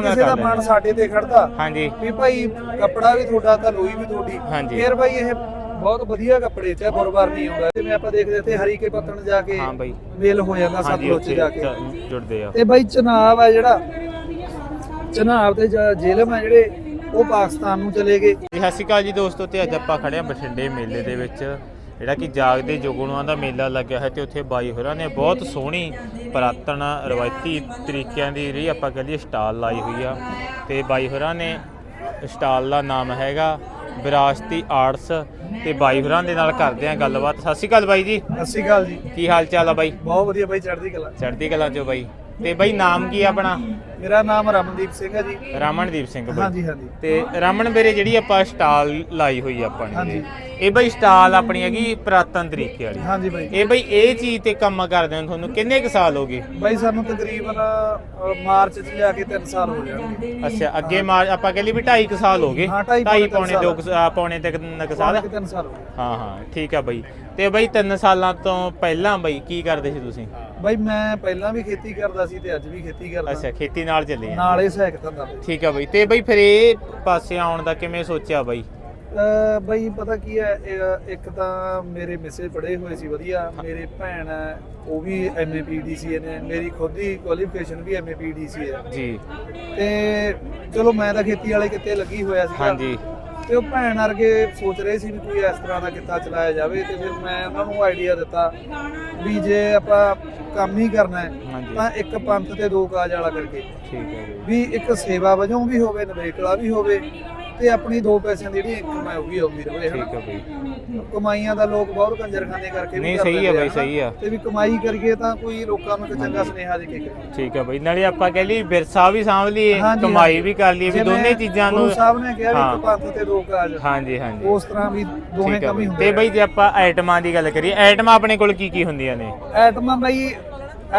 ਕਿਸੇ ਦਾ ਮਨ ਸਾਡੇ ਤੇ ਖੜਦਾ। ਹਾਂਜੀ। ਵੀ ਭਾਈ ਕੱਪੜਾ ਵੀ ਤੁਹਾਡਾ ਤਾਂ ਲੋਈ ਵੀ ਤੁਹਾਡੀ। ਹਾਂਜੀ। ਫਿਰ ਭਾਈ ਇਹ ਬਹੁਤ ਵਧੀਆ ਕੱਪੜੇ ਚ ਬਰਬਾਰ ਨਹੀਂ ਆਉਂਦਾ। ਜਿਵੇਂ ਆਪਾਂ ਦੇਖਦੇ ਤੇ ਹਰੀ ਕੇ ਪੱਤਣ ਜਾ ਕੇ ਹਾਂ ਬਾਈ। ਮੇਲ ਹੋ ਜਾਂਦਾ ਹਾਂਜੀ ਸਤਲੁਜ ਉੱਥੇ ਜਾ ਕੇ। ਜੁੜਦੇ ਆ। ਤੇ ਬਾਈ ਚਨਾਬ ਆ ਜਿਹੜਾ ਚਨਾਬ ਤੇ ਜ- ਜੇਲਮ ਆ ਜਿਹੜੇ ਉਹ ਪਾਕਿਸਤਾਨ ਨੂੰ ਚਲੇ ਗਏ। ਜੀ ਸਤਿ ਸ਼੍ਰੀ ਅਕਾਲ ਜੀ ਦੋਸਤੋ ਤੇ ਅੱਜ ਆਪਾਂ ਖੜੇ ਆ ਬਠਿੰਡੇ ਮੇਲੇ ਦੇ ਵਿੱਚ। ਜਿਹੜਾ ਕਿ ਜਾਗਦੇ ਜੁਗਨੂਆਂ ਦਾ ਮੇਲਾ ਲੱਗਿਆ ਹੈ ਤੇ ਉੱਥੇ ਬਾਈ ਹੋਰਾਂ ਨੇ ਬਹੁਤ ਸੋਹਣੀ ਪੁਰਾਤਨ ਰਵਾਇਤੀ ਤਰੀਕਿਆਂ ਦੀ ਜਿਹੜੀ ਆਪਾਂ ਕਹ ਲਈਏ ਸਟਾਲ ਲਾਈ ਹੋਈ ਆ ਤੇ ਬਾਈ ਹੋਰਾਂ ਨੇ ਸਟਾਲ ਦਾ ਨਾਮ ਹੈਗਾ ਵਿਰਾਸਤੀ ਆਰਟਸ ਤੇ ਬਾਈ ਹੋਰਾਂ ਦੇ ਨਾਲ ਕਰਦੇ ਆ ਗੱਲਬਾਤ। ਸਤਿ ਸ਼੍ਰੀ ਅਕਾਲ ਬਾਈ ਜੀ। ਸਤਿ ਸ਼੍ਰੀ ਅਕਾਲ ਜੀ। ਕੀ ਹਾਲ ਚਾਲ ਆ ਬਾਈ? ਬਹੁਤ ਵਧੀਆ ਬਾਈ ਚੜ੍ਹਦੀ ਕਲਾ। ਚੜ੍ਹਦੀ ਕਲਾ ਚੋਂ ਬਾਈ। ਤੇ ਬਾਈ ਨਾਮ ਕੀ ਆ ਆਪਣਾ? ਮੇਰਾ ਨਾਮ ਰਮਨਦੀਪ ਸਿੰਘ ਹੈ ਜੀ। ਰਾਮਨਦੀਪ ਸਿੰਘ ਬਾਈ। ਹਾਂਜੀ ਹਾਂਜੀ। ਤੇ ਰਮਨ ਵੀਰੇ ਜਿਹੜੀ ਆਪਾਂ ਸਟਾਲ ਲਾਈ ਹੋਈ ਆ ਆਪਾਂ ਨੇ ਹਾਂਜੀ। ਇਹ। ਬਈ ਸਟਾਲ ਆਪਣੀ ਹੈਗੀ ਪੁਰਾਤਨ ਤਰੀਕੇ ਵਾਲੀ। ਹਾਂਜੀ ਬਾਈ। ਇਹ ਬਈ ਇਹ ਚੀਜ਼ ਤੇ ਕੰਮ ਕਰਦੇ ਨੂੰ ਤੁਹਾਨੂੰ ਕਿੰਨੇ ਕੁ ਸਾਲ ਹੋ ਗਏ? ਬਾਈ ਸਾਨੂੰ ਤਕਰੀਬਨ ਅ, ਮਾਰਚ ਚ ਜਾ ਕੇ 3 ਸਾਲ ਹੋ ਜਾਣਗੇ। ਅੱਛਾ ਅੱਗੇ ਮਾਰ ਆਪਾਂ ਕਹਿ ਲਈ ਵੀ 2.5 ਕੁ ਸਾਲ ਹੋ ਗਏ। ਹਾਂ, ਢਾਈ ਢਾਈ ਪੌਣੇ ਪੌਣੇ ਦੋ ਕੁ ਸਾ- ਪੌਣੇ ਤੱਕ ਕੁ ਸਾਲ ਕਿ 3 ਸਾਲ ਹੋ ਗਏ। ਹਾਂ ਹਾਂ ਠੀਕ ਆ ਬਈ। ਤੇ ਬਈ 3 ਸਾਲਾਂ ਤੋਂ ਪਹਿਲਾਂ ਬਈ ਕੀ ਕਰਦੇ ਸੀ ਤੁਸੀਂ? ਬਾਈ ਮੈਂ ਪਹਿਲਾਂ ਵੀ ਖੇਤੀ ਕਰਦਾ ਸੀ ਤੇ ਅੱਜ ਵੀ ਖੇਤੀ ਕਰਦਾ। ਅੱਛਾ ਖੇਤੀ ਨਾਲ ਚੱਲੇ ਆ। ਨਾਲੇ ਸਹਾਇਕ ਧੰਦਾ ਠੀਕ ਆ ਬਈ ਤੇ ਬਈ ਫਿਰ ਇਹ ਪਾਸੇ ਆਉਣ ਦਾ ਕਿਵੇਂ ਸੋਚਿਆ ਬਈ? ਅ, ਬਈ ਪਤਾ ਕੀ ਹੈ ਇਹ- ਇੱਕ ਤਾਂ ਮੇਰੇ ਮਿਸੇ ਪੜ੍ਹੇ ਹੋਏ ਸੀ ਵਧੀਆ ਮੇਰੇ ਭੈਣ ਹੈ ਉਹ ਵੀ ਐਮਏ ਪੀਡੀਸੀ ਨੇ ਮੇਰੀ ਖੁਦ ਦੀ ਕੁਆਲੀਫਿਕੇਸ਼ਨ ਵੀ ਐਮਏ ਪੀਡੀਸੀ ਹੈ। ਜੀ। ਤੇ ਚਲੋ ਮੈਂ ਤਾਂ ਖੇਤੀ ਵਾਲੇ ਕਿਤੇ ਲੱਗੀ ਹੋਇਆ ਸੀ ਹਾਂਜੀ। ਤੇ ਉਹ ਭੈਣ ਵਰਗੇ ਸੋਚ ਰਹੇ ਸੀ ਵੀ ਕੋਈ ਇਸ ਤਰ੍ਹਾਂ ਦਾ ਕਿੱਤਾ ਚਲਾਇਆ ਜਾਵੇ ਤੇ ਫਿਰ ਮੈਂ ਉਹਨਾਂ ਨੂੰ ਆਈਡੀਆ ਦਿੱਤਾ ਵੀ ਜੇ ਆਪਾਂ ਕੰਮ ਹੀ ਕਰਨਾ ਹੈ ਹਾਂਜੀ। ਤਾਂ ਇੱਕ ਪੰਥ ਤੇ ਦੋ ਕਾਜ ਵਾਲਾ ਕਰਕੇ। ਠੀਕ ਹੈ ਬਈ ਵੀ ਇੱਕ ਸੇਵਾ ਵਜੋਂ ਵੀ ਹੋਵੇ ਨਵੇਕਲਾ ਵੀ ਹੋਵੇ ਤੇ ਆਪਣੀ ਦੋ ਪੈਸਿਆਂ ਦੀ ਜਿਹੜੀ ਇਨਕਮ ਹੈ ਉਹ ਵੀ ਆਉਂਦੀ ਰਹੇ ਹਨਾ। ਠੀਕ ਆ ਬਈ ਕਮਾਈਆਂ ਦਾ ਲੋਕ ਬਹੁਤ ਕੰਜਰਖਾਨੇ ਕਰਕੇ ਨਹੀਂ ਸਹੀ ਆ ਬਈ। ਸਹੀ ਆ ਤੇ ਵੀ ਕਮਾਈ ਕਰੀਏ ਤਾਂ ਕੋਈ ਲੋਕਾਂ ਨੂੰ ਇੱਕ ਚੰਗਾ ਸੁਨੇਹਾ ਦੇ ਕੇ ਠੀਕ ਹੈ ਬਈ ਨਾਲੇ ਆਪਾਂ ਕਹਿ ਲਈ ਵਿਰਸਾ ਵੀ ਸਾਂਭ ਲਈਏ ਕਮਾਈ। ਵੀ ਕਰ ਲਈਏ ਵੀ ਦੋਨੇ ਚੀਜ਼ਾਂ ਨੂੰ ਗੁਰੂ ਸਾਹਿਬ ਨੇ ਕਿਹਾ ਵੀ ਹਾਂ। ਇੱਕ ਪੰਥ ਤੇ ਦੋ ਕਾਜ ਹਾਂਜੀ ਹਾਂਜੀ ਉਸ ਤਰ੍ਹਾਂ ਵੀ ਦੋਹੇ ਹੈ ਕੰਮ ਹੀ ਹੁੰਦੇ ਤੇ। ਬਈ ਜੇ ਆਪਾਂ ਆਈਟਮਾਂ ਦੀ ਗੱਲ ਕਰੀਏ ਆਈਟਮਾਂ ਆਪਣੇ ਕੋਲ ਕੀ ਕੀ ਹੁੰਦੀਆਂ ਨੇ ਐਟਮਾਂ ਬਈ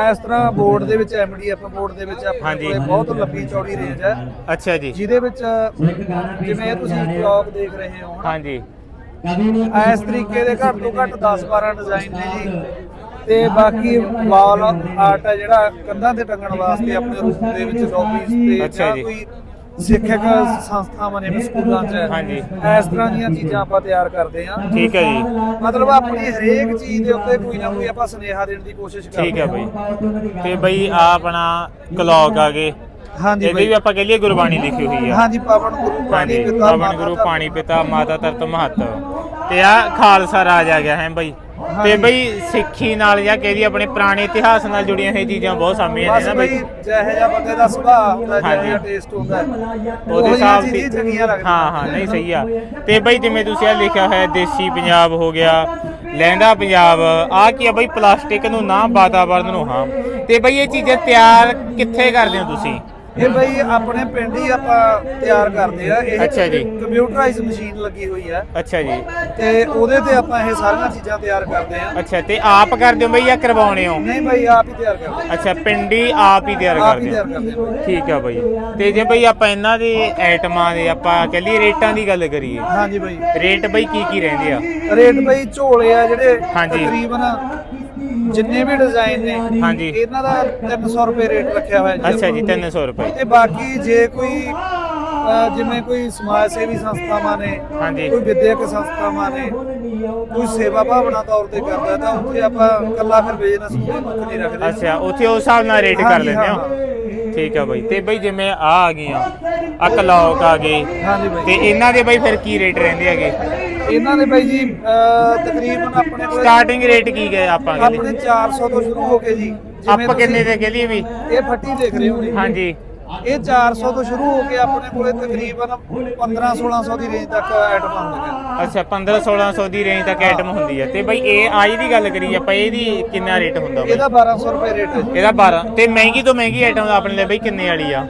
ਇਸ ਤਰ੍ਹਾਂ ਬੋਰਡ ਦੇ ਵਿੱਚ ਐਮਡੀਐਫ ਬੋਰਡ ਦੇ ਵਿੱਚ ਆਪਣੇ ਹਾਂਜੀ। ਕੋਲੇ ਬਹੁਤ ਲੰਬੀ ਚੌੜੀ ਰੇਂਜ ਹੈ। ਅੱਛਾ ਜੀ। ਜਿਹਦੇ ਵਿੱਚ ਜਿਵੇਂ ਇਹ ਤੁਸੀਂ ਕਲੌਕ ਦੇਖ ਰਹੇ ਹੋ ਹਨਾ, ਹਾਂਜੀ। ਇਸ ਤਰੀਕੇ ਦੇ ਘੱਟ ਤੋਂ ਘੱਟ 10-12 ਡਿਜ਼ਾਈਨ ਨੇ ਜੀ। ਤੇ ਬਾਕੀ ਵਾਲ ਆਰਟ ਹੈ ਜਿਹੜਾ ਕੰਧਾਂ ਤੇ ਟੰਗਣ ਵਾਸਤੇ ਆਪਣੇ ਰੂਮ ਦੇ ਵਿੱਚ ਲੌਬੀਜ਼ ਤੇ ਅੱਛਾ ਜਾਂ ਜੀ। ਕੋਈ ਸਿੱਖਿਅਕ ਸੰਸਥਾਵਾਂ ਨੇ ਸਕੂਲਾਂ 'ਚ ਹਾਂਜੀ। ਇਸ ਤਰ੍ਹਾਂ ਦੀਆਂ ਚੀਜ਼ਾਂ ਆਪਾਂ ਤਿਆਰ ਕਰਦੇ ਹਾਂ। ਠੀਕ ਹੈ ਜੀ। ਮਤਲਬ ਆਪਣੀ ਹਰੇਕ ਚੀਜ਼ ਦੇ ਉੱਤੇ ਕੋਈ ਨਾ ਕੋਈ ਆਪਾਂ ਸੁਨੇਹਾ ਦੇਣ ਦੀ ਕੋਸ਼ਿਸ਼ ਕਰਦੇ ਠੀਕ ਹੈ ਬਈ। ਤੇ ਬਈ ਆ ਆਪਣਾ ਕਲੌਕ ਆ ਗਏ। ਹਾਂਜੀ ਇਹਦੇ ਵੀ ਆਪਾਂ ਕਹਿ ਲਈਏ ਗੁਰਬਾਣੀ ਲਿਖੀ ਹੋਈ ਆ। ਹਾਂਜੀ ਪਵਨ ਗੁਰੂ ਪਾਣੀ ਹਾਂਜੀ ਪਿਤਾ ਪਵਨ ਮਾਤਾ ਗੁਰੂ। ਪਾਣੀ ਪਿਤਾ ਮਾਤਾ ਤਰਤ ਮਹੱਤਵ ਤੇ ਆ ਖਾਲਸਾ ਰਾਜ ਆ ਗਿਆ ਹੈ ਬਈ। ਤੇ। ਬਈ ਸਿੱਖੀ ਨਾਲ ਜਾਂ ਕਹਿ ਦਈਏ ਆਪਣੇ ਪੁਰਾਣੇ ਇਤਿਹਾਸ ਨਾਲ ਜੁੜੀਆਂ ਇਹ ਚੀਜ਼ਾਂ ਬਹੁਤ ਸਾਹਮਣੇ ਨੇ ਬਸ ਨਾ ਬਈ ਬਈ ਜਿਹੋ ਜਿਹਾ ਬੰਦੇ ਦਾ ਸੁਭਾਅ ਹੁੰਦਾ ਜਿਹੋ ਹਾਂਜੀ। ਜਿਹਾ ਟੇਸਟ ਹੁੰਦਾ ਉਹਦੇ ਉਹਦੀਆਂ ਹਿਸਾਬ ਦੀ ਚੰਗੀਆਂ ਲੱਗਦੀਆਂ ਹਾਂ ਹਾਂ ਨਹੀਂ ਸਹੀ ਆ ਤੇ ਬਈ ਜਿਵੇਂ ਤੁਸੀਂ ਆ ਲਿਖਿਆ ਹੋਇਆ ਦੇਸੀ ਪੰਜਾਬ ਹੋ ਗਿਆ ਲਹਿੰਦਾ ਪੰਜਾਬ ਆ ਕੀ ਆ ਬਈ ਪਲਾਸਟਿਕ ਨੂੰ ਨਾ ਵਾਤਾਵਰਨ ਨੂੰ ਹਾਂ ਤੇ ਬਈ ਇਹ ਚੀਜ਼ਾਂ ਤਿਆਰ ਕਿੱਥੇ ਕਰਦੇ ਹੋ ਤੁਸੀਂ ਇਹ ਬਈ ਆਪਣੇ ਪਿੰਡ ਹੀ ਆਪਾਂ ਤਿਆਰ ਕਰਦੇ ਆ। ਇਹ ਅੱਛਾ ਜੀ। ਕੰਪਿਊਟਰਾਈਜ਼ ਮਸ਼ੀਨ ਲੱਗੀ ਹੋਈ ਆ। ਅੱਛਾ ਜੀ। ਤੇ ਉਹਦੇ ਤੇ ਆਪਾਂ ਇਹ ਸਾਰੀਆਂ ਚੀਜ਼ਾਂ ਤਿਆਰ ਕਰਦੇ ਆ। ਅੱਛਾ ਤੇ ਆਪ ਕਰਦੇ ਹੋ ਬਈ ਜਾਂ ਕਰਵਾਉਣੇ ਹੋ? ਨਹੀਂ ਬਈ ਆਪ ਹੀ ਤਿਆਰ ਕਰਦੇ ਅੱਛਾ ਪਿੰਡੀ ਆਪ ਹੀ ਤਿਆਰ ਆ। ਆਪ ਹੀ ਕਰਦੇ ਤਿਆਰ ਹੋ ਕਰਦੇ ਆ ਬਈ। ਠੀਕ ਆ ਬਈ। ਤੇ ਜੇ ਬਈ ਆਪਾਂ ਇਹਨਾਂ ਦੇ ਆਈਟਮਾਂ ਦੇ ਆਪਾਂ ਕਹਿ ਲਈਏ ਰੇਟਾਂ ਦੀ ਗੱਲ ਕਰੀਏ। ਹਾਂਜੀ ਬਈ। ਰੇਟ ਬਈ ਕੀ ਕੀ ਰਹਿੰਦੇ ਆ? ਰੇਟ ਬਈ ਝੋਲੇ ਆ ਜਿਹੜੇ ਹਾਂਜੀ। ਤਕਰੀਬਨ ਜਿੰਨੇ ਵੀ ਡਿਜ਼ਾਈਨ ਨੇ ਹਾਂਜੀ। ਇਹਨਾਂ ਦਾ 300 ਰੁਪਏ ਰੇਟ ਰੱਖਿਆ ਹੋਇਆ ਅੱਛਾ ਜੀ 300 ਰੁਪਏ ਤੇ ਬਾਕੀ ਜੇ ਕੋਈ ਅ, ਜਿਵੇਂ ਕੋਈ ਸਮਾਜ ਸੇਵੀ ਸੰਸਥਾਵਾਂ ਨੇ ਹਾਂਜੀ। ਕੋਈ ਵਿਦਿਅਕ ਸੰਸਥਾਵਾਂ ਨੇ ਕੋਈ ਸੇਵਾ ਭਾਵਨਾ ਤੌਰ ਤੇ ਕਰਦਾ ਤਾਂ ਉੱਥੇ ਆਪਾਂ ਇਕੱਲਾ ਫਿਰ ਬਿਜ਼ਨਸ ਮੁੱਖ ਨਹੀਂ ਰੱਖਦੇ ਅੱਛਾ ਉੱਥੇ ਉਸ ਹਿਸਾਬ ਨਾਲ ਰੇਟ ਕਰ ਲੈਂਦੇ ਹਾਂ। ਠੀਕ ਆ ਬਈ। ਤੇ ਬਈ ਜਿਵੇਂ ਆ ਆ ਗਈਆਂ ਆ ਕਲੌਕ ਆ ਗਏ। ਹਾਂਜੀ ਤੇ ਇਹਨਾਂ ਦੇ ਬਈ ਫਿਰ ਕੀ ਰੇਟ ਰਹਿੰਦੇ ਹੈਗੇ? ਇਹਨਾਂ ਦੇ ਬਾਈ ਜੀ ਤਕਰੀਬਨ ਆਪਣੇ ਕੋਲ ਸਟਾਰਟਿੰਗ ਰੇਟ ਕੀ ਗਏ ਆਪਾਂ ਕਹਿ ਆਪਣੇ ਲਈਏ 400 ਤੋਂ ਸ਼ੁਰੂ ਹੋ ਕੇ ਜੀ ਜਿਵੇਂ ਆਪਾਂ ਕਿੰਨੇ ਦੇ ਕਹਿ ਲਈਏ ਵੀ? ਇਹ ਫੱਟੀ ਦੇਖ ਰਹੇ ਹੋ ਜੀ। ਹਾਂਜੀ। ਇਹ 400 ਤੋਂ ਸ਼ੁਰੂ ਹੋ ਕੇ ਆਪਣੇ ਕੋਲੇ ਤਕਰੀਬਨ 15 1600 ਦੀ ਰੇਂਜ ਤੱਕ ਆਈਟਮ ਹੁੰਦੀਆਂ ਨੇ। ਅੱਛਾ 15 1600 ਦੀ ਰੇਂਜ ਤੱਕ ਆਈਟਮ ਹੁੰਦੀ ਹੈ। ਤੇ ਬਈ ਇਹ ਆਈ ਦੀ ਗੱਲ ਕਰੀਏ ਆਪਾਂ ਇਹਦੀ ਕਿੰਨਾ ਰੇਟ ਹੁੰਦਾ ਬਈ? ਇਹਦਾ 1200 ਰੁਪਏ ਰੇਟ ਹੈ। ਇਹਦਾ 12 ਤੇ ਮਹਿੰਗੀ ਤੋਂ ਮਹਿੰਗੀ ਆਈਟਮ ਆਪਣੇ ਲਈ ਬਈ ਕਿੰਨੇ ਵਾਲੀ ਆ?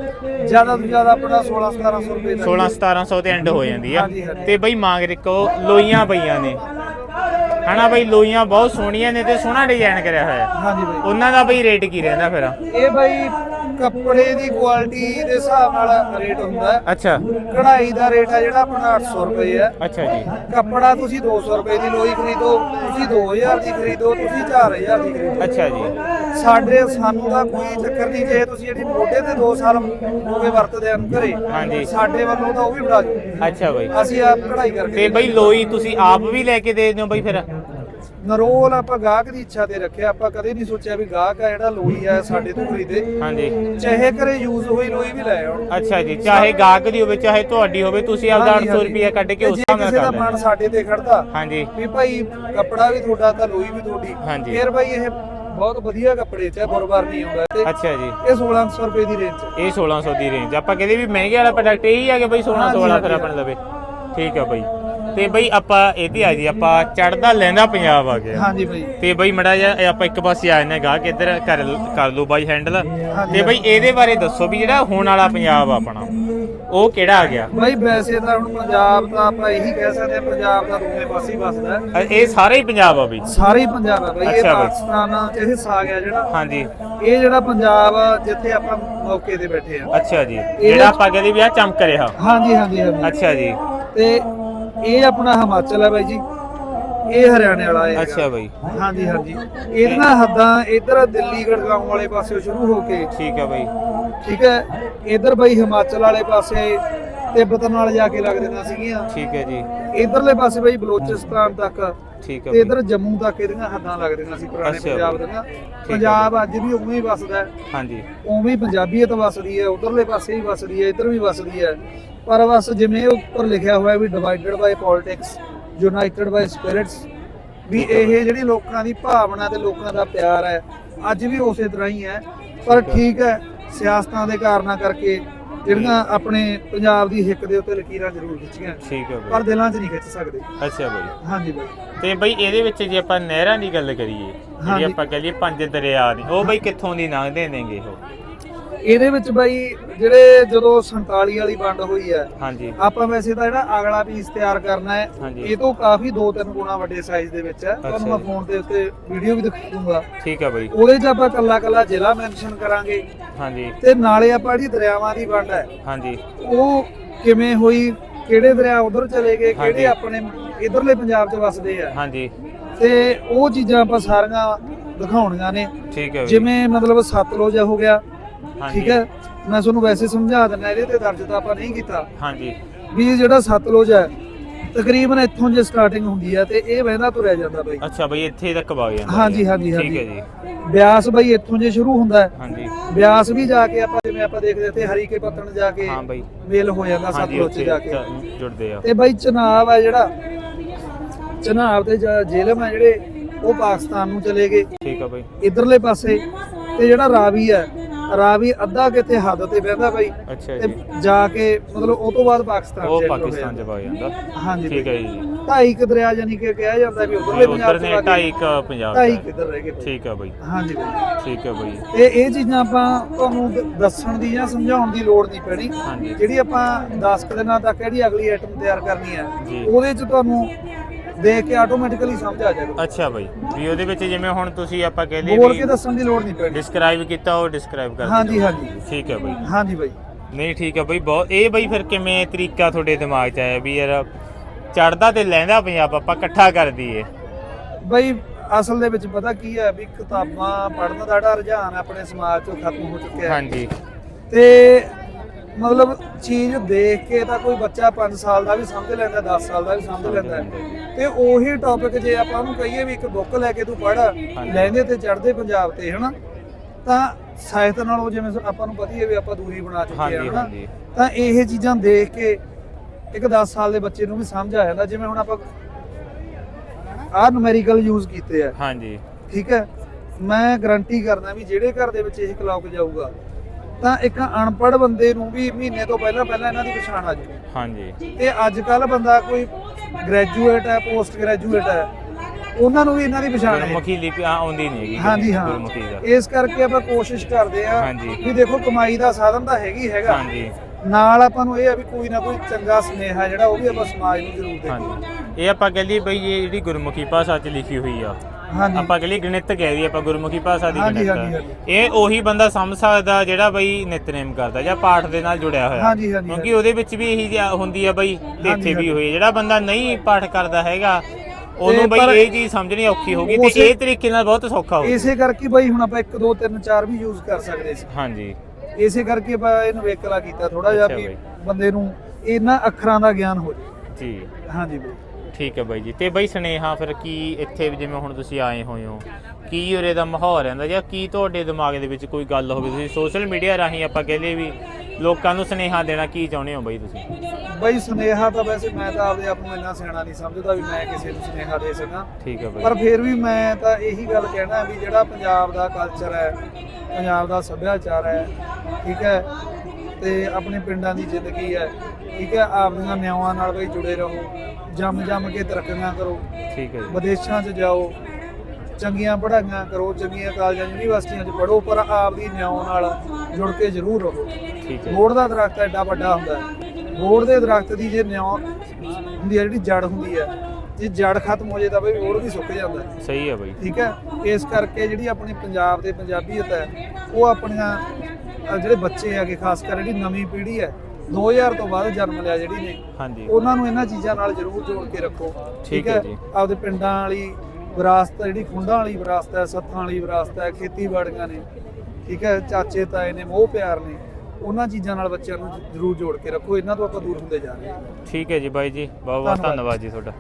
ਜ਼ਿਆਦਾ ਤੋਂ ਜ਼ਿਆਦਾ ਆਪਣਾ 16 1700 ਰੁਪਏ ਦਾ 16 1700 ਤੇ ਐਂਡ ਹੋ ਜਾਂਦੀ ਆ। ਤੇ ਬਈ ਮੰਗ ਰਿਕੋ ਲੋਈਆਂ ਪਈਆਂ ਨੇ। ਹਨਾ ਬਈ ਲੋਈਆਂ ਬਹੁਤ ਸੋਹਣੀਆਂ ਨੇ ਤੇ ਸੋਹਣਾ ਡਿਜ਼ਾਈਨ ਕਰਿਆ ਹੋਇਆ। ਹੈ। ਹਾਂਜੀ ਬਾਈ। ਉਹਨਾਂ ਦਾ ਬਈ ਰੇਟ ਕੀ ਰਹਿੰਦਾ ਫਿਰ? ਇਹ ਬਾਈ ਕੱਪੜੇ ਦੀ ਕੁਆਲਿਟੀ ਦੇ ਹਿਸਾਬ ਨਾਲ ਰੇਟ ਹੁੰਦਾ। ਹੈ ਅੱਛਾ। ਕਢਾਈ ਦਾ ਰੇਟ ਹੈ ਜਿਹੜਾ ਆਪਣਾ 800 ਰੁਪਏ ਹੈ ਅੱਛਾ ਜੀ। ਕੱਪੜਾ ਤੁਸੀਂ 200 ਰੁਪਏ ਦੀ ਲੋਈ ਖਰੀਦੋ ਤੁਸੀਂ 2000 ਦੀ ਖਰੀਦੋ ਤੁਸੀਂ 4000 ਦੀ ਖਰੀਦੋ। ਅੱਛਾ ਜੀ। ਸਾਡੇ ਸਾਨੂੰ ਦਾ ਕੋਈ ਚੱਕਰ ਨਹੀਂ ਜੇ ਤੁਸੀਂ ਜਿਹੜੀ ਮੋਢੇ ਤੇ 2 ਸਾਲ ਹੋ ਗਏ ਵਰਤਦੇ ਆਂ ਘਰੇ ਹਾਂਜੀ। ਸਾਡੇ ਵੱਲੋਂ ਤਾਂ ਉਹ ਵੀ ਬਣਾ ਦਿਓ। ਅੱਛਾ ਬਾਈ। ਅਸੀਂ ਆਪ ਕਢਾਈ ਕਰਕੇ ਤੇ ਬਈ ਲੋਈ ਤੁਸੀਂ ਆਪ ਵੀ ਲੈ ਕੇ ਦੇ ਦਿਓ ਬਈ ਫਿਰ? ਨਰੋਲ ਆਪਾਂ ਗਾਹਕ ਦੀ ਇੱਛਾ ਤੇ ਰੱਖਿਆ ਆਪਾਂ ਕਦੇ ਨਹੀਂ ਸੋਚਿਆ ਵੀ ਗਾਹਕ ਆ ਜਿਹੜਾ ਲੋਈ ਆ ਸਾਡੇ ਤੋਂ ਖਰੀਦੇ। ਹਾਂਜੀ। ਚਾਹੇ ਘਰੇ ਯੂਜ਼ ਹੋਈ ਲੋਈ ਵੀ ਲੈ ਆਉਣ। ਅੱਛਾ ਜੀ ਚਾਹੇ ਗਾਹਕ ਦੀ ਹੋਵੇ ਚਾਹੇ ਤੁਹਾਡੀ ਹੋਵੇ ਤੁਸੀਂ ਆਪਦਾ ਹਾਂਜੀ, 800 ਹਾਂਜੀ। ਰੁਪਏ ਕੱਢ ਕੇ ਉਸ ਹਿਸਾਬ ਨਾਲ ਕਰ ਮਨ ਲੈਣਾ ਸਾਡੇ ਤੇ ਖੜਦਾ ਹਾਂਜੀ। ਵੀ ਭਾਈ ਕੱਪੜਾ ਵੀ ਤੁਹਾਡਾ ਤਾਂ ਲੋਈ ਵੀ ਤੁਹਾਡੀ। ਫਿਰ ਭਾਈ ਇਹ ਬਹੁਤ ਵਧੀਆ ਕੱਪੜੇ ਚ ਹੈ ਬੁਰਬਾਰ ਨਹੀਂ ਆਉਂਦਾ। ਤੇ ਅੱਛਾ ਜੀ। ਇਹ 1600 ਰੁਪਏ ਦੀ ਰੇਂਜ ਚ ਇਹ 1600 ਦੀ ਰੇਂਜ ਆਪਾਂ ਕਹਿੰਦੇ ਵੀ ਮਹਿੰਗੇ ਵਾਲਾ ਪ੍ਰੋਡਕਟ ਇਹੀ ਆ ਕਿ ਬਈ 1600 ਹਾਂਜੀ, ਵਾਲਾ ਫਿਰ। ਆਪਣੇ ਲਵੇ। ਠੀਕ ਆ ਬਈ। ਤੇ ਬਈ ਆਪਾਂ ਇਹ ਤੇ ਆ ਜੀ ਆਪਾਂ ਚੜਦਾ ਲੈਂਦਾ ਪੰਜਾਬ ਆ ਗਿਆ। ਹਾਂਜੀ ਭਾਈ ਤੇ ਬਈ ਮੜਾ ਜਾ ਆਪਾਂ ਇੱਕ ਪਾਸੇ ਆ ਜਾਂਦੇ ਗਾ ਕਿ ਇੱਧਰ ਕਰ ਕਰ ਲਓ ਬਾਈ ਹੈਂਡਲ। ਤੇ ਬਈ ਇਹਦੇ ਬਾਰੇ ਦੱਸੋ ਵੀ ਜਿਹੜਾ ਹੁਣ ਵਾਲਾ ਪੰਜਾਬ ਆ ਆਪਣਾ ਉਹ ਕਿਹੜਾ ਆ ਗਿਆ? ਭਾਈ ਵੈਸੇ ਤਾਂ ਹੁਣ ਪੰਜਾਬ ਦਾ ਆਪਾਂ ਇਹੀ ਕਹਿ ਸਕਦੇ ਹਾਂ ਪੰਜਾਬ ਦਾ ਦੋਵੇਂ ਪਾਸੇ ਹੀ ਵਸਦਾ ਹੈ। ਅ- ਇਹ ਸਾਰੇ ਹੀ ਪੰਜਾਬ ਆ ਬਈ? ਸਾਰੇ ਹੀ ਪੰਜਾਬ ਹੈ ਭਾਈ ਇਹ ਅੱਛਾ ਭਾਈ। ਪਾਕਿਸਤਾਨ ਚ ਹਿੱਸਾ ਆ ਗਿਆ ਜਿਹੜਾ। ਹਾਂਜੀ। ਇਹ ਜਿਹੜਾ ਪੰਜਾਬ ਆ, ਜਿੱਥੇ ਆਪਾਂ ਮੌਕੇ ਤੇ ਬੈਠੇ ਆ। ਅੱਛਾ ਜੀ। ਜਿਹੜਾ ਆਪਾਂ ਕਹਿੰਦੇ ਵੀ ਆ ਚਮਕ ਰਿਹਾ। ਹਾਂਜੀ ਹਾਂਜੀ ਹਾਂਜੀ। ਅੱਛਾ ਜੀ। ਤੇ ਇਹ ਆਪਣਾ ਹਿਮਾਚਲ ਹੈ ਬਾਈ ਜੀ। ਇਹ ਹਰਿਆਣੇ ਵਾਲਾ ਹੈ ਅੱਛਾ ਬਈ। ਹਾਂਜੀ ਹਾਂਜੀ। ਇਹਦੀਆਂ ਹੱਦਾਂ ਇਧਰ ਦਿੱਲੀ ਗੜਗਾਉਂ ਵਾਲੇ ਪਾਸੇ ਸ਼ੁਰੂ ਹੋ ਕੇ। ਠੀਕ ਆ ਬਈ। ਠੀਕ ਹੈ। ਇਧਰ ਬਈ ਹਿਮਾਚਲ ਵਾਲੇ ਪਾਸੇ ਤਿੱਬਤ ਨਾਲ ਜਾ ਕੇ ਲੱਗਦੀਆਂ ਸੀਗੀਆਂ। ਠੀਕ ਹੈ ਜੀ। ਇਧਰਲੇ ਪਾਸੇ ਬਈ ਬਲੋਚਿਸਤਾਨ ਤੱਕ ਠੀਕ ਤੇ ਬਈ। ਇਧਰ ਜੰਮੂ ਤੱਕ ਇਹਦੀਆਂ ਹੱਦਾਂ ਲੱਗਦੀਆਂ ਸੀ ਪੁਰਾਣੇ ਅੱਛਾ ਪੰਜਾਬ। ਦੀਆਂ। ਹੈ ਪੰਜਾਬ ਅੱਜ ਵੀ ਉਵੇਂ ਹੀ ਵਸਦਾ ਹੈ। ਹਾਂਜੀ। ਉਵੇਂ ਹੀ ਪੰਜਾਬੀਅਤ ਵਸਦੀ ਹੈ ਉਧਰਲੇ ਪਾਸੇ ਹੀ ਵਸਦੀ ਹੈ ਇਧਰ ਵੀ ਵਸਦੀ ਹੈ। ਪਰ ਬਸ ਜਿਵੇਂ ਉੱਪਰ ਲਿਖਿਆ ਹੋਇਆ ਵੀ divided by politics united by spirits ਵੀ ਇਹ ਜਿਹੜੀ ਲੋਕਾਂ ਦੀ ਭਾਵਨਾ ਤੇ ਲੋਕਾਂ ਦਾ ਪਿਆਰ ਹੈ ਅੱਜ ਵੀ ਉਸੇ ਤਰ੍ਹਾਂ ਹੀ ਹੈ। ਪਰ ਠੀਕ ਹੈ ਸਿਆਸਤਾਂ ਦੇ ਕਾਰਨਾਂ ਕਰਕੇ ਜਿਹੜੀਆਂ ਆਪਣੇ ਪੰਜਾਬ ਦੀ ਹਿੱਕ ਦੇ ਉੱਤੇ ਲਕੀਰਾਂ ਜ਼ਰੂਰ ਖਿੱਚੀਆਂ। ਠੀਕ ਆ ਪਰ ਬਈ। ਦਿਲਾਂ 'ਚ ਨਹੀਂ ਖਿੱਚ ਸਕਦੇ। ਅੱਛਾ ਬਈ। ਹਾਂਜੀ ਬਾਈ। ਤੇ ਬਈ ਇਹਦੇ ਵਿੱਚ ਜੇ ਆਪਾਂ ਨਹਿਰਾਂ ਦੀ ਗੱਲ ਕਰੀਏ ਜਿਹੜੀ ਹਾਂਜੀ। ਆਪਾਂ ਕਹ ਲਈਏ ਪੰਜ ਦਰਿਆ ਨੇ ਉਹ ਬਈ ਕਿੱਥੋਂ ਦੀ ਲੰਘਦੇ ਨੇਗੇ ਉਹ? ਇਹਦੇ ਵਿੱਚ ਬਾਈ ਜਿਹੜੇ ਜਦੋਂ 47 ਵਾਲੀ ਵੰਡ ਹੋਈ ਹੈ ਹਾਂਜੀ। ਆਪਾਂ ਵੈਸੇ ਤਾਂ ਜਿਹੜਾ ਅਗਲਾ ਪੀਸ ਤਿਆਰ ਕਰਨਾ ਹੈ ਹਾਂਜੀ। ਇਹ ਤੋਂ ਕਾਫੀ ਦੋ ਤਿੰਨ ਗੁਣਾ ਵੱਡੇ ਸਾਈਜ਼ ਦੇ ਵਿੱਚ ਹੈ। ਤੁਹਾਨੂੰ ਮੈਂ। ਫੋਨ ਦੇ ਉੱਤੇ ਵੀਡੀਓ ਵੀ ਦਿਖਾ ਦੂੰਗਾ। ਠੀਕ ਆ ਬਈ। ਉਹਦੇ 'ਚ ਆਪਾਂ ਕੱਲਾ ਕੱਲਾ ਜ਼ਿਲ੍ਹਾ ਮੈਂਸ਼ਨ ਕਰਾਂਗੇ। ਹਾਂਜੀ। ਤੇ ਨਾਲੇ ਆਪਾਂ ਜਿਹੜੀ ਦਰਿਆਵਾਂ ਦੀ ਵੰਡ ਹੈ ਹਾਂਜੀ। ਉਹ ਕਿਵੇਂ ਹੋਈ ਕਿਹੜੇ ਦਰਿਆ ਉਧਰ ਚਲੇ ਗਏ ਹਾਂਜੀ। ਕਿਹੜੇ ਆਪਣੇ ਇਧਰਲੇ ਪੰਜਾਬ 'ਚ ਵਸਦੇ ਆ। ਹਾਂਜੀ। ਤੇ ਉਹ ਚੀਜ਼ਾਂ ਆਪਾਂ ਸਾਰੀਆਂ ਦਿਖਾਉਣੀਆਂ ਨੇ। ਠੀਕ ਹੈ ਬਈ। ਜਿਵੇਂ ਮਤਲਬ ਸਤਲੁਜ ਹੋ ਗਿਆ ਹਾਂਜੀ। ਠੀਕ ਹੈ। ਮੈਂ ਤੁਹਾਨੂੰ ਵੈਸੇ ਸਮਝਾ ਦਿੰਦਾ ਇਹਦੇ ਤੇ ਦਰਜ ਤਾਂ ਆਪਾਂ ਨਹੀਂ ਕੀਤਾ। ਹਾਂਜੀ। ਵੀ ਇਹ ਜਿਹੜਾ ਸਤਲੁਜ ਹੈ ਤਕਰੀਬਨ ਇੱਥੋਂ ਜੇ ਸਟਾਰਟਿੰਗ ਹੁੰਦੀ ਹੈ ਤੇ ਇਹ ਵਹਿੰਦਾ ਤੁਰਿਆ ਜਾਂਦਾ ਬਾਈ। ਅੱਛਾ ਬਈ ਇੱਥੇ ਤੱਕ ਵਗ ਜਾਂਦਾ ਹਾਂਜੀ। ਹਾਂਜੀ, ਠੀਕ ਹਾਂਜੀ। ਹੈ ਜੀ। ਬਿਆਸ ਬਾਈ ਇੱਥੋਂ ਜੇ ਸ਼ੁਰੂ ਹੁੰਦਾ ਹੈ। ਹਾਂਜੀ। ਬਿਆਸ ਵੀ ਜਾ ਕੇ ਆਪਾਂ ਜਿਵੇਂ ਆਪਾਂ ਦੇਖਦੇ ਤੇ ਹਰੀਕੇ ਪੱਤਣ ਜਾ ਕੇ ਹਾਂ ਬਾਈ। ਮੇਲ ਹੋ ਜਾਂਦਾ ਹਾਂਜੀ ਸਤਲੁਜ 'ਚ ਉੱਥੇ ਜਾ ਕੇ। ਚ- ਜੁੜਦੇ ਆ। ਤੇ ਬਾਈ ਚਨਾਬ ਹੈ ਜਿਹੜਾ ਚਨਾਬ ਤੇ ਜ- ਜੇਲਮ ਹੈ ਜਿਹੜੇ ਉਹ ਪਾਕਿਸਤਾਨ ਨੂੰ ਚਲੇ ਗਏ। ਠੀਕ ਆ ਬਾਈ। ਇਧਰਲੇ ਪਾਸੇ ਤੇ ਜਿਹੜਾ ਰਾਵੀ ਹੈ ਰਾਵੀ ਅੱਧਾ ਕਿਤੇ ਹੱਦ ਤੇ ਬਹਿੰਦਾ ਬਾਈ ਅੱਛਾ ਤੇ ਜੀ ਜਾ ਕੇ ਮਤਲਬ ਉਹ ਤੋਂ ਬਾਅਦ ਪਾਕਿਸਤਾਨ ਉਹ ਪਾਕਿਸਤਾਨ ਚ। ਵਗ ਜਾਂਦਾ ਹਾਂਜੀ ਠੀਕ। ਹੈ ਜੀ ਢਾਈ ਕੁ ਦਰਿਆ ਯਾਨੀ ਕਿ ਕਿਹਾ ਜਾਂਦਾ ਵੀ ਉਧਰਲੇ ਪੰਜਾਬ ਉਧਰ ਚ ਗਏ, ਢਾਈ ਕ ਪੰਜਾਬ ਢਾਈ ਦਾ। ਕਿੱਧਰ ਰਹਿ ਗਏ। ਠੀਕ ਆ ਬਾਈ ਹਾਂਜੀ ਬਾਈ ਠੀਕ ਆ ਬਾਈ ਤੇ ਇਹ ਚੀਜ਼ਾਂ ਆਪਾਂ ਤੁਹਾਨੂੰ ਦ- ਦੱਸਣ ਦੀ ਜਾਂ ਸਮਝਾਉਣ ਦੀ ਲੋੜ ਨਹੀਂ ਪੈਣੀ ਹਾਂਜੀ ਜਿਹੜੀ ਆਪਾਂ 10 ਕੁ ਦਿਨਾਂ ਤੱਕ ਜਿਹੜੀ ਅਗਲੀ ਆਈਟਮ ਤਿਆਰ ਕਰਨੀ ਹੈ ਜੀ। ਉਹਦੇ ਚ ਤੁਹਾਨੂੰ ਦੇਖ ਕੇ ਆਟੋਮੈਟਿਕਲੀ ਸਮਝ ਆ ਜਾਏਗਾ। ਅੱਛਾ ਬਾਈ। ਵੀ ਉਹਦੇ ਵਿੱਚ ਜਿਵੇਂ ਹੁਣ ਤੁਸੀਂ ਆਪਾਂ ਕਹਿ ਲਈਏ ਬੋਲ ਵੀ ਕੇ ਦੱਸਣ ਦੀ ਲੋੜ ਨਹੀਂ ਪੈਣੀ। ਡਿਸਕ੍ਰਾਈਬ ਕੀਤਾ ਉਹ ਡਿਸਕ੍ਰਾਈਬ ਕਰ ਹਾਂਜੀ। ਹਾਂਜੀ। ਠੀਕ ਹੈ ਬਾਈ। ਹਾਂਜੀ ਬਾਈ। ਨਹੀਂ ਠੀਕ ਹੈ ਬਾਈ ਬਹੁਤ ਇਹ ਬਾਈ ਫਿਰ ਕਿਵੇਂ ਤਰੀਕਾ ਤੁਹਾਡੇ ਦਿਮਾਗ 'ਚ ਆਇਆ ਵੀ ਯਾਰ ਚੜਦਾ ਤੇ ਲੈਂਦਾ ਪੰਜਾਬ ਆਪਾਂ ਇਕੱਠਾ ਕਰ ਦਈਏ? ਬਈ ਅਸਲ ਦੇ ਵਿੱਚ ਪਤਾ ਕੀ ਹੈ ਵੀ ਕਿਤਾਬਾਂ ਪੜ੍ਹਨ ਦਾ ਜਿਹੜਾ ਰੁਝਾਨ ਆਪਣੇ ਸਮਾਜ ਚੋਂ ਖਤਮ ਹੋ ਚੁੱਕਿਆ ਹੈ। ਹਾਂਜੀ। ਤੇ ਮਤਲਬ ਚੀਜ਼ ਦੇਖ ਕੇ ਤਾਂ ਕੋਈ ਬੱਚਾ 5 ਸਾਲ ਦਾ ਵੀ ਸਮਝ ਲੈਂਦਾ 10 ਸਾਲ ਦਾ ਵੀ ਸਮਝ ਲੈਂਦਾ। ਤੇ ਉਹੀ ਟੌਪਿਕ ਜੇ ਆਪਾਂ ਉਹਨੂੰ ਕਹੀਏ ਵੀ ਇੱਕ ਬੁੱਕ ਲੈ ਕੇ ਤੂੰ ਪੜ੍ਹ ਲੈਂਦੇ ਤੇ ਚੜ੍ਹਦੇ ਪੰਜਾਬ ਤੇ ਹਨਾ? ਤਾਂ ਸਾਹਿਤ ਨਾਲੋਂ ਜਿਵੇਂ ਆਪਾਂ ਨੂੰ ਪਤਾ ਹੀ ਹੈ ਵੀ ਆਪਾਂ ਦੂਰੀ ਬਣਾ ਚੁੱਕੇ ਹਾਂ ਹਨਾ? ਤਾਂ ਇਹ ਚੀਜ਼ਾਂ ਦੇਖ ਕੇ ਇੱਕ 10 ਸਾਲ ਦੇ ਬੱਚੇ ਨੂੰ ਵੀ ਸਮਝ ਆ ਜਾਂਦਾ ਜਿਵੇਂ ਹੁਣ ਆਪਾਂ ਆਹ ਨੂਮੈਰੀਕਲ ਯੂਜ਼ ਕੀਤੇ ਆ। ਹਾਂਜੀ। ਠੀਕ ਹੈ? ਮੈਂ ਗਾਰੰਟੀ ਕਰਦਾ ਵੀ ਜਿਹੜੇ ਘਰ ਦੇ ਵਿੱਚ ਇਹ ਕਲੌਕ ਜਾਊਗਾ ਤਾਂ ਇੱਕ ਅਨਪੜ੍ਹ ਬੰਦੇ ਨੂੰ ਵੀ ਮਹੀਨੇ ਤੋਂ ਪਹਿਲਾਂ ਪਹਿਲਾਂ ਇਹਨਾਂ ਦੀ ਪਛਾਣ ਆ ਜਾਊ ਹਾਂਜੀ। ਤੇ ਅੱਜ ਕੱਲ ਬੰਦਾ ਕੋਈ ਗ੍ਰੈਜੂਏਟ ਹੈ ਪੋਸਟ ਗ੍ਰੈਜੂਏਟ ਹੈ ਉਹਨਾਂ ਨੂੰ ਵੀ ਇਹਨਾਂ ਦੀ ਪਛਾਣ ਹੈ। ਗੁਰਮੁਖੀ ਲਿਪੀ ਆ, ਆਉਂਦੀ ਨਹੀਂ ਹੈਗੀ ਹਾਂਜੀ ਹਾਂ। ਗੁਰਮੁਖੀ ਦਾ। ਇਸ ਕਰਕੇ ਆਪਾਂ ਕੋਸ਼ਿਸ਼ ਕਰਦੇ ਆ ਹਾਂਜੀ। ਵੀ ਦੇਖੋ ਕਮਾਈ ਦਾ ਸਾਧਨ ਤਾਂ ਹੈਗੀ ਹੈਗਾ। ਹਾਂਜੀ। ਨਾਲ ਆਪਾਂ ਨੂੰ ਇਹ ਆ ਵੀ ਕੋਈ ਨਾ ਕੋਈ ਚੰਗਾ ਸੁਨੇਹਾ ਜਿਹੜਾ ਉਹ ਵੀ ਆਪਾਂ ਸਮਾਜ ਨੂੰ ਜ਼ਰੂਰ ਦੇ ਹਾਂਜੀ। ਇਹ ਆਪਾਂ ਕਹਿ ਲਈਏ ਬਈ ਇਹ ਜਿਹੜੀ ਗੁਰਮੁਖੀ ਭਾਸ਼ਾ 'ਚ ਲਿਖੀ ਹੋਈ ਆ ਹਾਂਜੀ ਆਪਾਂ ਲਈਏ ਗਣਿਤ ਕਹਿ ਦਈਏ ਆਪਾਂ ਗੁਰਮੁਖੀ ਭਾਸ਼ਾ ਦੀ ਹਾਂਜੀ, ਗਣਿਤ ਹਾਂਜੀ। ਹਾਂਜੀ। ਇਹ ਉਹੀ ਬੰਦਾ ਸਮਝ ਸਕਦਾ ਜਿਹੜਾ ਬਈ ਨਿਤਨੇਮ ਕਰਦਾ ਜਾਂ ਪਾਠ ਦੇ ਨਾਲ ਜੁੜਿਆ ਹੋਇਆ ਹਾਂਜੀ, ਹਾਂਜੀ, ਕਿਉਂਕਿ ਉਹਦੇ ਵਿੱਚ ਵੀ ਇਹੀ ਜਿਹਾ ਹੁੰਦੀ ਆ ਬਈ ਤੇ ਹਾਂਜੀ, ਇੱਥੇ ਵੀ ਹਾਂਜੀ। ਹੋਈ ਆ। ਜਿਹੜਾ ਬੰਦਾ ਨਹੀਂ ਪਾਠ ਕਰਦਾ ਹੈਗਾ ਉਹਨੂੰ ਬਈ ਇਹ ਚੀਜ਼ ਸਮਝਣੀ ਔਖੀ ਹੋਗੀ ਤੇ ਉਸੇ- ਇਹ ਤਰੀਕੇ ਨਾਲ ਬਹੁਤ ਸੌਖਾ ਹੋ ਇਸੇ ਕਰਕੇ ਬਾਈ ਹੁਣ ਆਪਾਂ 1 2 3 4 ਵੀ ਯੂਜ਼ ਕਰ ਸਕਦੇ ਸੀ ਹਾਂਜੀ ਇਸੇ ਕਰਕੇ ਆਪਾਂ ਇਹਨੂੰ ਵੇਕਲਾ ਕੀਤਾ ਥੋੜਾ ਜਿਹਾ ਅੱਛਾ ਵੀ ਬਾਈ। ਬੰਦੇ ਨੂੰ ਇਹਨਾਂ ਅੱਖਰਾਂ ਦਾ ਗਿਆਨ ਹੋ ਜਾਵੇ ਜੀ ਹਾਂਜੀ ਬਾਈ ਠੀਕ ਹੈ ਬਾਈ ਜੀ। ਤੇ ਬਾਈ ਸਨੇਹਾ ਫਿਰ ਕੀ ਇੱਥੇ ਵੀ ਜਿਵੇਂ ਹੁਣ ਤੁਸੀਂ ਆਏ ਹੋਏ ਹੋ ਕੀ ਉਰੇ ਦਾ ਮਾਹੌਲ ਰਹਿੰਦਾ ਜਾਂ ਕੀ ਤੁਹਾਡੇ ਦਿਮਾਗ ਦੇ ਵਿੱਚ ਕੋਈ ਗੱਲ ਹੋਵੇ? ਤੁਸੀਂ ਸੋਸ਼ਲ ਮੀਡੀਆ ਰਾਹੀਂ ਆਪਾਂ ਕਹਿ ਲਈਏ ਵੀ ਲੋਕਾਂ ਨੂੰ ਸਨੇਹਾ ਦੇਣਾ ਕੀ ਚਾਹੁੰਦੇ ਹੋ ਬਾਈ ਤੁਸੀਂ? ਬਾਈ ਸੁਨੇਹਾ ਤਾਂ ਵੈਸੇ ਮੈਂ ਤਾਂ ਆਪਦੇ ਆਪ ਨੂੰ ਇੰਨਾ ਸਿਆਣਾ ਨਹੀਂ ਸਮਝਦਾ ਵੀ ਮੈਂ ਕਿਸੇ ਨੂੰ ਸੁਨੇਹਾ ਦੇ ਸਕਾਂ। ਠੀਕ ਹੈ ਪਰ ਬਾਈ ਫਿਰ ਵੀ ਮੈਂ ਤਾਂ ਇਹੀ ਗੱਲ ਕਹਿਣਾ ਵੀ ਜਿਹੜਾ ਪੰਜਾਬ ਦਾ ਕਲਚਰ ਹੈ ਪੰਜਾਬ ਦਾ ਸੱਭਿਆਚਾਰ ਹੈ ਠੀਕ ਹੈ ਤੇ ਆਪਣੇ ਪਿੰਡਾਂ ਦੀ ਜ਼ਿੰਦਗੀ ਹੈ ਠੀਕ ਹੈ ਆਪਦੀਆਂ ਨਿਆਵਾਂ ਨਾਲ ਬਈ ਜੁੜੇ ਰਹੋ। ਜੰਮ ਜੰਮ ਕੇ ਤਰੱਕੀਆਂ ਕਰੋ। ਠੀਕ ਹੈ ਜੀ। ਵਿਦੇਸ਼ਾਂ 'ਚ ਜਾਓ। ਚੰਗੀਆਂ ਪੜ੍ਹਾਈਆਂ ਕਰੋ ਚੰਗੀਆਂ ਕਾਲਜਾਂ ਯੂਨੀਵਰਸਿਟੀਆਂ 'ਚ ਪੜ੍ਹੋ ਪਰ ਆਪਦੀ ਨਿਆਉ ਨਾਲ ਜੁੜ ਕੇ ਜ਼ਰੂਰ ਰਹੋ। ਠੀਕ ਹੈ। ਬੋੜ ਦਾ ਦਰਖਤ ਐਡਾ ਵੱਡਾ ਹੁੰਦਾ ਹੈ। ਬੋੜ ਦੇ ਦਰਖਤ ਦੀ ਜੇ ਨਿਆਉ ਹੁੰਦੀ ਹੈ ਜਿਹੜੀ ਜੜ ਹੁੰਦੀ ਹੈ ਜੇ ਜੜ ਖਤਮ ਹੋ ਜੇ ਤਾਂ ਬਈ ਬੋੜ ਵੀ ਸੁੱਕ ਜਾਂਦਾ ਹੈ। ਸਹੀ ਹੈ ਬਾਈ। ਠੀਕ ਹੈ? ਇਸ ਕਰਕੇ ਜਿਹੜੀ ਆਪਣੀ ਪੰਜਾਬ ਦੇ ਪੰਜਾਬੀਅਤ ਹੈ ਉਹ ਆਪਣੀਆਂ ਅਹ ਜਿਹੜੇ ਬੱਚੇ ਹੈਗੇ ਖਾਸ ਕਰ ਜਿਹੜੀ ਨਵੀਂ ਪੀੜ੍ਹੀ ਹੈ 2000 ਤੋਂ ਬਾਅਦ ਜਨਮ ਲਿਆ ਜਿਹੜੀ ਨੇ। ਹਾਂਜੀ। ਉਹਨਾਂ ਨੂੰ ਇਹਨਾਂ ਚੀਜ਼ਾਂ ਨਾਲ ਜ਼ਰੂਰ ਜੋੜ ਕੇ ਰੱਖੋ। ਠੀਕ ਹੈ ਜੀ। ਆਪਦੇ ਪਿੰਡਾਂ ਵਾਲੀ ਵਿਰਾਸਤ ਜਿਹੜੀ ਖੁੰਡਾਂ ਵਾਲੀ ਵਿਰਾਸਤ ਹੈ ਸੱਥਾਂ ਵਾਲੀ ਵਿਰਾਸਤ ਹੈ ਖੇਤੀਬਾੜੀਆਂ ਨੇ ਠੀਕ ਹੈ? ਚਾਚੇ ਤਾਏ ਨੇ ਮੋਹ ਪਿਆਰ ਨੇ ਉਹਨਾਂ ਚੀਜ਼ਾਂ ਨਾਲ ਬੱਚਿਆਂ ਨੂੰ ਜ਼ਰੂਰ ਜੋੜ ਕੇ ਰੱਖੋ। ਇਹਨਾਂ ਤੋਂ ਆਪਾਂ ਦੂਰ ਹੁੰਦੇ ਜਾ ਰਹੇ ਹਾਂ। ਠੀਕ ਹੈ ਜੀ ਬਾਈ ਜੀ। ਬਹੁਤ ਬਹੁਤ। ਧੰਨਵਾਦ ਜੀ ਤੁਹਾਡਾ।